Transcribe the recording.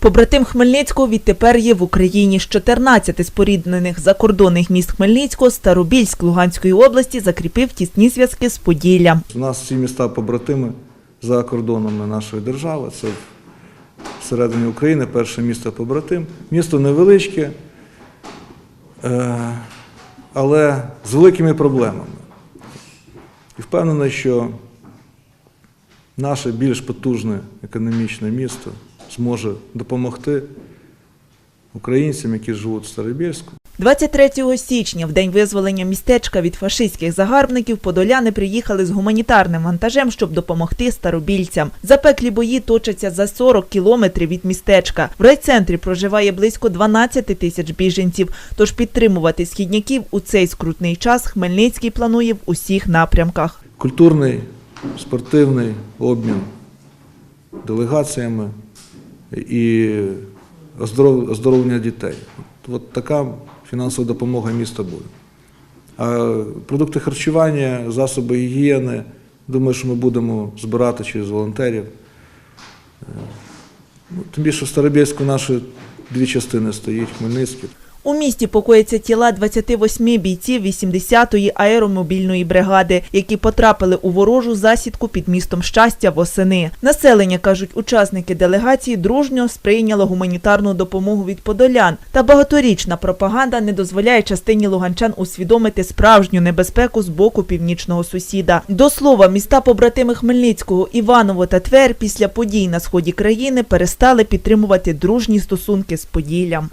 Побратим Хмельницького відтепер є в Україні. З 14 споріднених закордонних міст Хмельницького Старобільськ Луганської області закріпив тісні зв'язки з Поділлям. У нас всі міста побратими за кордонами нашої держави. Це всередині України перше місто побратим. Місто невеличке, е, але з великими проблемами. І впевнений, що наше більш потужне економічне місто зможе допомогти українцям, які живуть в Старобільську. 23 січня, в день визволення містечка від фашистських загарбників, подоляни приїхали з гуманітарним вантажем, щоб допомогти старобільцям. Запеклі бої точаться за 40 кілометрів від містечка. В райцентрі проживає близько 12 тисяч біженців. Тож підтримувати східняків у цей скрутний час Хмельницький планує в усіх напрямках. культурний, спортивний обмін делегаціями і оздоровлення дітей. От така фінансова допомога міста буде. А продукти харчування, засоби гігієни, думаю, що ми будемо збирати через волонтерів. Е, ну, Тим більше в Старобільську наші дві частини стоїть, Хмельницький. У місті покояться тіла 28 бійців 80-ї аеромобільної бригади, які потрапили у ворожу засідку під містом щастя восени. Населення, кажуть учасники делегації, дружньо сприйняло гуманітарну допомогу від подолян. Та багаторічна пропаганда не дозволяє частині луганчан усвідомити справжню небезпеку з боку північного сусіда. До слова, міста побратими Хмельницького, Іваново та Твер після подій на сході країни перестали підтримувати дружні стосунки з Поділлям.